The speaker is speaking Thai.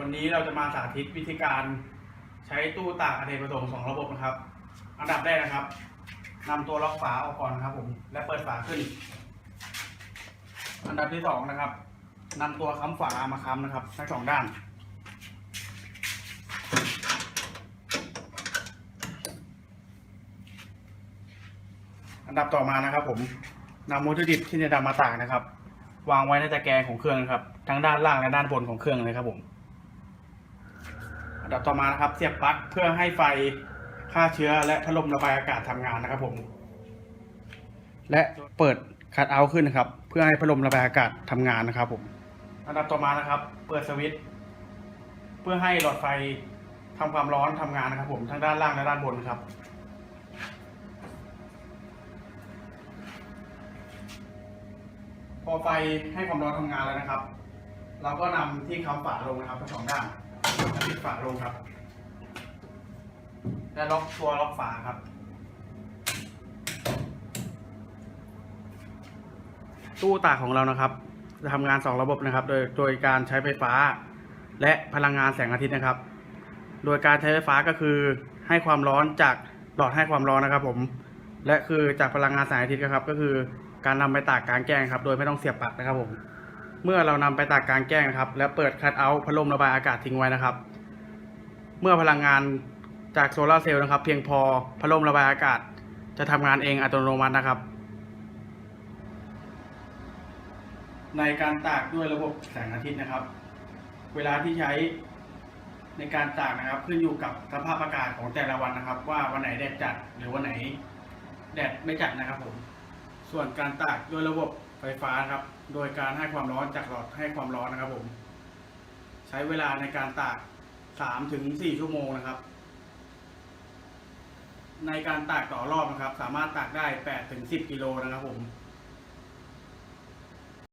วันนี้เราจะมาสาธิตวิธีการใช้ตู้ตากอเนกประสงค์สองระบบนะครับ อันดับแรกนะครับนำตัวล็อกฝาออกก่อนนะครับผม และเปิดฝาขึ้น อันดับที่สองนะครับนำตัวค้ำฝามาค้ำนะครับทั้งสองด้าน อันดับต่อมานะครับ ผมนำวัตถุดิบที่จะนำมาตากนะครับ วางไว้ในตะแกรงของเครื่องนะครับ ทั้งด้านล่างและด้านบนของเครื่องเลยครับผม อันดับต่อมานะครับ เสียบปลั๊กเพื่อให้ไฟฆ่าเชื้อและพัดลมระบายอากาศทำงานนะครับผม และเปิดคัทเอาท์ขึ้นนะครับ เพื่อให้พัดลมระบายอากาศทำงานนะครับผมอันดับต่อมานะครับ เปิดสวิตช์เพื่อให้หลอดไฟทำความร้อนทำงานนะครับ ผมทั้งด้านล่างและด้านบนครับพอไฟให้ความร้อนทำงานแล้วนะครับ เราก็นำที่ค้ำฝาลงนะครับทั้งสองด้าน ปิดฝาลงครับ และล็อกตัวล็อกฝาครับตู้ตากของเรานะครับ จะทำงานสองระบบนะครับ โดยโดยการใช้ไฟฟ้า และพลังงานแสงอาทิตย์นะครับ โดยการใช้ไฟฟ้าก็คือให้ความร้อนจากหลอดให้ความร้อนนะครับ ผม และคือจากพลังงานแสงอาทิตย์นะครับ ก็คือการนำไปตากกลางแจ้งครับ โดยไม่ต้องเสียบปลั๊กนะครับผม เมื่อเรานำไปตากกลางแจ้งนะครับ แล้วเปิดคัทเอาท์พัดลมระบายอากาศทิ้งไว้นะครับ เมื่อพลังงานจากโซลาร์เซลล์นะครับ เพียงพอพัดลมระบายอากาศ จะทำงานเองอัตโนมัตินะครับ ในการตากด้วยระบบแสงอาทิตย์นะครับ เวลาที่ใช้ในการตากนะครับ ขึ้นอยู่กับสภาพอากาศของแต่ละวันนะครับ ว่าวันไหนแดดจัดหรือวันไหนแดดไม่จัดนะครับผมส่วนการตากด้วยระบบ ไฟฟ้าครับ โดยการให้ความร้อนจากหลอดให้ความร้อนนะครับผม ใช้เวลาในการตากสามถึงสี่ชั่วโมงนะครับ ในการตากต่อรอบนะครับ สามารถตากได้แปดถึงสิบกิโลนะครับผม